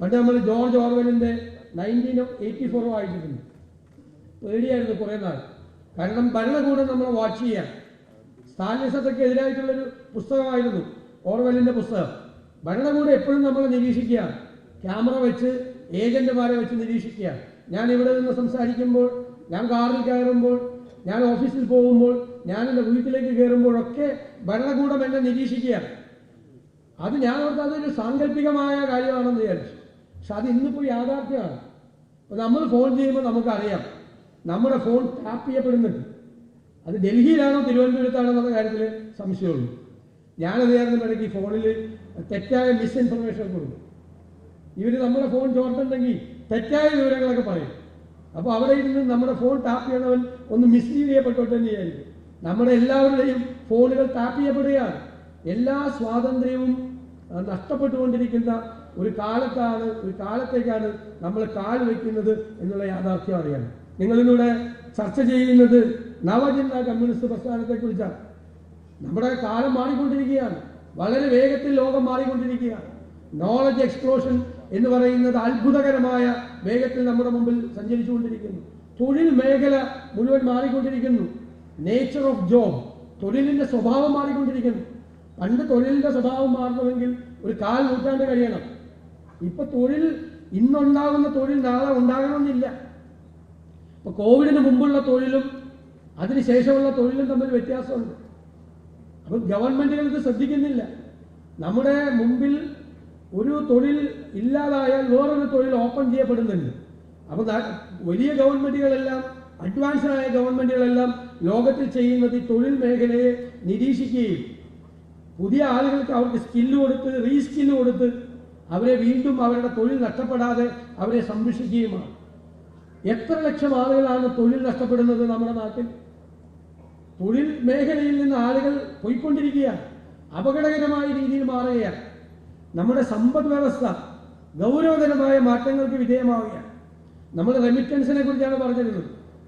പണ്ട് നമ്മൾ ജോർജ് ഓർവലിന്റെ നയന്റീൻ എയ്റ്റി ഫോർ വായിച്ചിട്ടുണ്ട്. പേടിയായിരുന്നു കുറേ നാൾ. കാരണം ഭരണകൂടം നമ്മൾ വാച്ച് ചെയ്യാൻ. സ്ഥാനിസത്തൊക്കെ എതിരായിട്ടുള്ളൊരു പുസ്തകമായിരുന്നു ഓർവലിന്റെ പുസ്തകം. ഭരണകൂടം എപ്പോഴും നമ്മൾ നിരീക്ഷിക്കുക ക്യാമറ വെച്ച് ഏജന്റുമാരെ വെച്ച് നിരീക്ഷിക്കുക ഞാൻ ഇവിടെ നിന്ന് സംസാരിക്കുമ്പോൾ ഞാൻ കാറിൽ കയറുമ്പോൾ ഞാൻ ഓഫീസിൽ പോകുമ്പോൾ ഞാൻ എന്റെ വീട്ടിലേക്ക് കയറുമ്പോഴൊക്കെ ഭരണകൂടം എന്നെ നിരീക്ഷിക്കുകയാണ്. അത് ഞാൻ ഓർത്ത് അതൊരു സാങ്കല്പികമായ കാര്യമാണെന്ന് വിചാരിച്ചു. പക്ഷെ അത് ഇന്നിപ്പോൾ യാഥാർത്ഥ്യമാണ്. നമ്മൾ ഫോൺ ചെയ്യുമ്പോൾ നമുക്കറിയാം. നമ്മുടെ ഫോൺ ടാപ്പ് ചെയ്യപ്പെടുന്നുണ്ട്. അത് ഡൽഹിയിലാണോ തിരുവനന്തപുരത്താണോ എന്നുള്ള കാര്യത്തിൽ സംശയമുള്ളൂ. ഞാനത് കാരണം ഇടയ്ക്ക് ഫോണിൽ തെറ്റായ മിസ്ഇൻഫർമേഷൻ കൊടുക്കും. ഇവർ നമ്മുടെ ഫോൺ ചോർത്തുണ്ടെങ്കിൽ തെറ്റായ വിവരങ്ങളൊക്കെ പറയും. അപ്പോൾ അവിടെ ഇരുന്ന് നമ്മുടെ ഫോൺ ടാപ്പ് ചെയ്യണവൻ ഒന്ന് മിസ്ലീഡ് ചെയ്യപ്പെട്ടോട്ടെ എന്ന് നമ്മുടെ എല്ലാവരുടെയും ഫോണുകൾ ടാപ്പ് ചെയ്യപ്പെടുകയാണ്. എല്ലാ സ്വാതന്ത്ര്യവും നഷ്ടപ്പെട്ടുകൊണ്ടിരിക്കുന്ന ഒരു കാലത്താണ് ഒരു കാലത്തേക്കാണ് നമ്മൾ കാൽ വയ്ക്കുന്നത് എന്നുള്ള യാഥാർത്ഥ്യം അറിയാം നിങ്ങളിലൂടെ ചർച്ച ചെയ്യുന്നത് നവചിന്ത കമ്മ്യൂണിസ്റ്റ് പ്രസ്ഥാനത്തെക്കുറിച്ചാണ്. നമ്മുടെ കാലം മാറിക്കൊണ്ടിരിക്കുകയാണ്. വളരെ വേഗത്തിൽ ലോകം മാറിക്കൊണ്ടിരിക്കുകയാണ്. നോളജ് എക്സ്പ്ലോഷൻ എന്ന് പറയുന്നത് അത്ഭുതകരമായ വേഗത്തിൽ നമ്മുടെ മുമ്പിൽ സഞ്ചരിച്ചുകൊണ്ടിരിക്കുന്നു. തൊഴിൽ മേഖല മുഴുവൻ മാറിക്കൊണ്ടിരിക്കുന്നു. നേച്ചർ ഓഫ് ജോബ് തൊഴിലിന്റെ സ്വഭാവം മാറിക്കൊണ്ടിരിക്കുന്നു. പണ്ട് തൊഴിലിന്റെ സ്വഭാവം മാറണമെങ്കിൽ ഒരു കാൽ നൂറ്റാണ്ട് കഴിയണം. ഇപ്പൊ തൊഴിൽ ഇന്നുണ്ടാകുന്ന തൊഴിൽ നാളെ ഉണ്ടാകണമെന്നില്ല. ഇപ്പൊ കോവിഡിന് മുമ്പുള്ള തൊഴിലും അതിനുശേഷമുള്ള തൊഴിലും തമ്മിൽ വ്യത്യാസമുണ്ട്. അപ്പം ഗവൺമെന്റുകൾ ഇത് ശ്രദ്ധിക്കുന്നില്ല. നമ്മുടെ മുമ്പിൽ ഒരു തൊഴിൽ ഇല്ലാതായാൽ വേറൊരു തൊഴിൽ ഓപ്പൺ ചെയ്യപ്പെടുന്നുണ്ട്. അപ്പോൾ വലിയ ഗവൺമെന്റുകളെല്ലാം അഡ്വാൻസ്ഡ് ആയ ഗവൺമെന്റുകളെല്ലാം ലോകത്തിൽ ചെയ്യുന്നത് ഈ തൊഴിൽ മേഖലയെ നിരീക്ഷിക്കുകയും പുതിയ ആളുകൾക്ക് അവർക്ക് സ്കില്ല് കൊടുത്ത് റീസ്കില്ല് കൊടുത്ത് അവരെ വീണ്ടും അവരുടെ തൊഴിൽ നഷ്ടപ്പെടാതെ അവരെ സംരക്ഷിക്കുകയുമാണ്. എത്ര ലക്ഷം ആളുകളാണ് തൊഴിൽ നഷ്ടപ്പെടുന്നത് നമ്മുടെ നാട്ടിൽ? തൊഴിൽ മേഖലയിൽ നിന്ന് ആളുകൾ പോയിക്കൊണ്ടിരിക്കുകയാണ്. അപകടകരമായ രീതിയിൽ മാറുകയാണ്. നമ്മുടെ സമ്പദ് വ്യവസ്ഥ ഗൗരവതരമായ മാറ്റങ്ങൾക്ക് വിധേയമാവുകയാണ്. നമ്മൾ റെമിറ്റൻസിനെ കുറിച്ചാണ് പറഞ്ഞിരുന്നത്.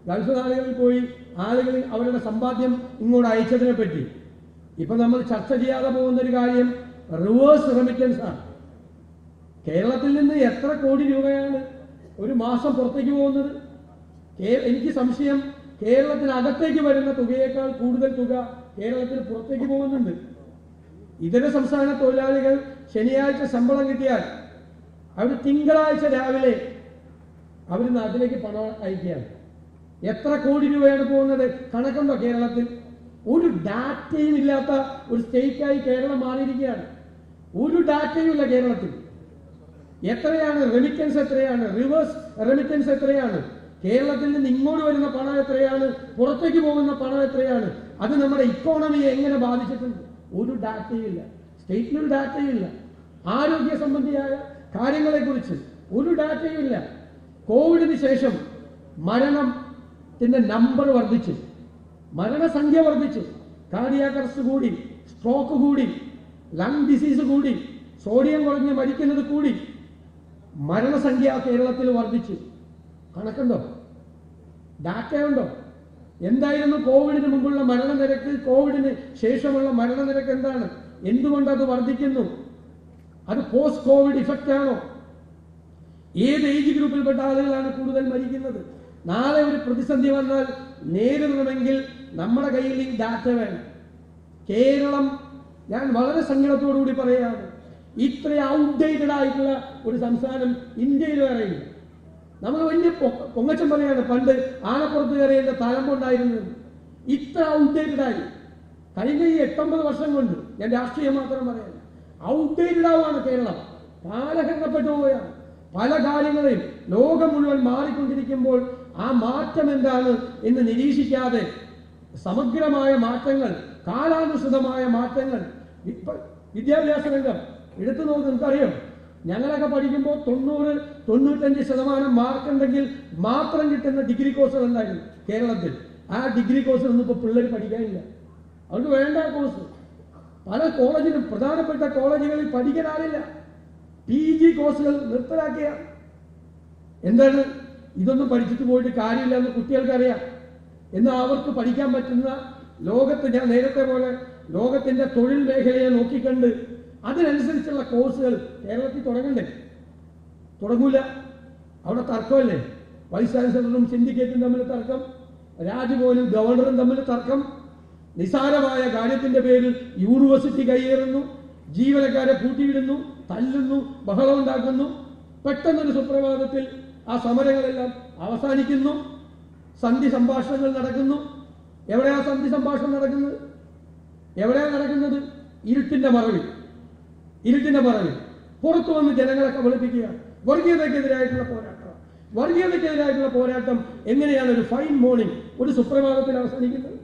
ഗൾഫ് നാടുകളിൽ പോയി ആളുകൾ അവരുടെ സമ്പാദ്യം ഇങ്ങോട്ട് അയച്ചതിനെ പറ്റി ഇപ്പൊ നമ്മൾ ചർച്ച ചെയ്യാതെ പോകുന്ന ഒരു കാര്യം റിവേഴ്സ് റെമിറ്റൻസ് ആണ്. കേരളത്തിൽ നിന്ന് എത്ര കോടി രൂപയാണ് ഒരു മാസം പുറത്തേക്ക് പോകുന്നത്? എനിക്ക് സംശയം കേരളത്തിനകത്തേക്ക് വരുന്ന തുകയേക്കാൾ കൂടുതൽ തുക കേരളത്തിൽ പുറത്തേക്ക് പോകുന്നുണ്ട്. ഇതര സംസ്ഥാന തൊഴിലാളികൾ ശനിയാഴ്ച ശമ്പളം കിട്ടിയാൽ അവർ തിങ്കളാഴ്ച രാവിലെ അവർ നാട്ടിലേക്ക് പണം അയക്കുകയാണ്. എത്ര കോടി രൂപയാണ് പോകുന്നത്? കണക്കുണ്ടോ കേരളത്തിൽ? ഒരു ഡാറ്റയും ഇല്ലാത്ത ഒരു സ്റ്റേറ്റായി കേരളം മാറിയിരിക്കുകയാണ്. ഒരു ഡാറ്റയും ഇല്ല കേരളത്തിൽ. എത്രയാണ് റെമിറ്റൻസ് എത്രയാണ്? റിവേഴ്സ് റെമിറ്റൻസ് എത്രയാണ്? കേരളത്തിൽ നിന്ന് ഇങ്ങോട്ട് വരുന്ന പണം എത്രയാണ്? പുറത്തേക്ക് പോകുന്ന പണം എത്രയാണ്? അത് നമ്മുടെ ഇക്കോണമിയെ എങ്ങനെ ബാധിച്ചിട്ടുണ്ട്? ഒരു ഡാറ്റയില്ല സ്റ്റേറ്റിനൊരു ഡാറ്റയില്ല ആരോഗ്യ സംബന്ധിയായ കാര്യങ്ങളെക്കുറിച്ച് ഒരു ഡാറ്റയില്ല കോവിഡിന് ശേഷം മരണത്തിന്റെ നമ്പർ വർദ്ധിച്ചു. മരണസംഖ്യ വർദ്ധിച്ചു. കാർഡിയാകർസ് കൂടി. സ്ട്രോക്ക് കൂടി. ലങ് ഡിസീസ് കൂടി. സോഡിയം കുറഞ്ഞ് മരിക്കുന്നത് കൂടി. മരണസംഖ്യ കേരളത്തിൽ വർദ്ധിച്ചു. കണക്കുണ്ടോ? ഡാറ്റയുണ്ടോ? എന്തായിരുന്നു കോവിഡിന് മുമ്പുള്ള മരണനിരക്ക്? കോവിഡിന് ശേഷമുള്ള മരണനിരക്ക് എന്താണ്? എന്തുകൊണ്ട് അത് വർദ്ധിക്കുന്നു? അത് പോസ്റ്റ് കോവിഡ് ഇഫക്റ്റ് ആണോ ഏത് ഏജ് ഗ്രൂപ്പിൽപ്പെട്ട ആളുകളാണ് കൂടുതൽ മരിക്കുന്നത്? നാളെ ഒരു പ്രതിസന്ധി വന്നാൽ നേരിടണമെങ്കിൽ നമ്മുടെ കയ്യിൽ ഈ ഡാറ്റ വേണം. കേരളം ഞാൻ വളരെ സങ്കടത്തോടുകൂടി പറയുകയാണ്. ഇത്ര ഔട്ട്ഡേറ്റഡ് ആയിട്ടുള്ള ഒരു സംസാരം ഇന്ത്യയിൽ വേറെയില്ല നമ്മൾ വലിയ പൊങ്ങച്ചം പറയാണ് പണ്ട് ആനപ്പുറത്ത് കയറിയതിന്റെ തലമ്പുണ്ടായിരുന്നത് ഇത്ര ഔട്ട്ഡേറ്റഡ് ആയി കഴിഞ്ഞ ഈ എട്ടൊമ്പത് വർഷം കൊണ്ട് ഞാൻ രാഷ്ട്രീയം മാത്രം പറയാം ഔട്ട്ഡേറ്റഡ് ആവുകയാണ് കേരളം. കാലഹരണപ്പെട്ടു പോവുകയാണ്. പല കാര്യങ്ങളെയും ലോകം മുഴുവൻ മാറിക്കൊണ്ടിരിക്കുമ്പോൾ ആ മാറ്റം എന്താണ് എന്ന് നിരീക്ഷിക്കാതെ സമഗ്രമായ മാറ്റങ്ങൾ കാലാനുസൃതമായ മാറ്റങ്ങൾ വിദ്യാഭ്യാസ രംഗം എടുത്തു നോക്ക് നിങ്ങൾക്കറിയാം ഞങ്ങളൊക്കെ പഠിക്കുമ്പോൾ തൊണ്ണൂറ് തൊണ്ണൂറ്റഞ്ച് ശതമാനം മാർക്ക് ഉണ്ടെങ്കിൽ മാത്രം കിട്ടുന്ന ഡിഗ്രി കോഴ്സുകൾ ഉണ്ടായിരുന്നു കേരളത്തിൽ. ആ ഡിഗ്രി കോഴ്സിലൊന്നും ഇപ്പോൾ പിള്ളേർ പഠിക്കാനില്ല. അവർക്ക് വേണ്ട കോഴ്സ്. പല കോളേജിലും പ്രധാനപ്പെട്ട കോളേജുകളിൽ പഠിക്കാനാളില്ല പി ജി കോഴ്സുകൾ നിർത്തലാക്കിയ. എന്താണ്? ഇതൊന്നും പഠിച്ചിട്ട് പോയിട്ട് കാര്യമില്ല എന്ന് കുട്ടികൾക്കറിയാം. എന്നാൽ അവർക്ക് പഠിക്കാൻ പറ്റുന്ന ലോകത്ത് ഞാൻ നേരത്തെ പോലെ ലോകത്തിന്റെ തൊഴിൽ മേഖലയെ നോക്കിക്കണ്ട്. അതിനനുസരിച്ചുള്ള കോഴ്സുകൾ കേരളത്തിൽ തുടങ്ങണ്ടേ? തുടങ്ങൂല. അവിടെ തർക്കമല്ലേ? വൈസ് ചാൻസലറും സിൻഡിക്കേറ്റും തമ്മിൽ തർക്കം രാജ്ഭവനും ഗവർണറും തമ്മിൽ തർക്കം. നിസാരമായ കാര്യത്തിന്റെ പേരിൽ യൂണിവേഴ്സിറ്റി കൈയേറുന്നു ജീവനക്കാരെ പൂട്ടിയിടുന്നു തല്ലുന്നു ബഹളം ഉണ്ടാക്കുന്നു പെട്ടെന്നൊരു സുപ്രഭാതത്തിൽ ആ സമരങ്ങളെല്ലാം അവസാനിക്കുന്നു. സന്ധി സംഭാഷണങ്ങൾ നടക്കുന്നു. എവിടെയാ സന്ധി സംഭാഷണം നടക്കുന്നത്? എവിടെയാണ് നടക്കുന്നത്? ഇരുട്ടിന്റെ മറവിൽ. ഇരുട്ടിന്റെ പറവിൽ പുറത്തു വന്ന് ജനങ്ങളെ കബളിപ്പിക്കുക വർഗീയതയ്ക്കെതിരായിട്ടുള്ള പോരാട്ടം. വർഗീയതയ്ക്കെതിരായിട്ടുള്ള പോരാട്ടം എങ്ങനെയാണ് ഒരു ഫൈൻ മോർണിംഗ് ഒരു സുപ്രഭാതത്തിൽ അവസാനിക്കുന്നത്?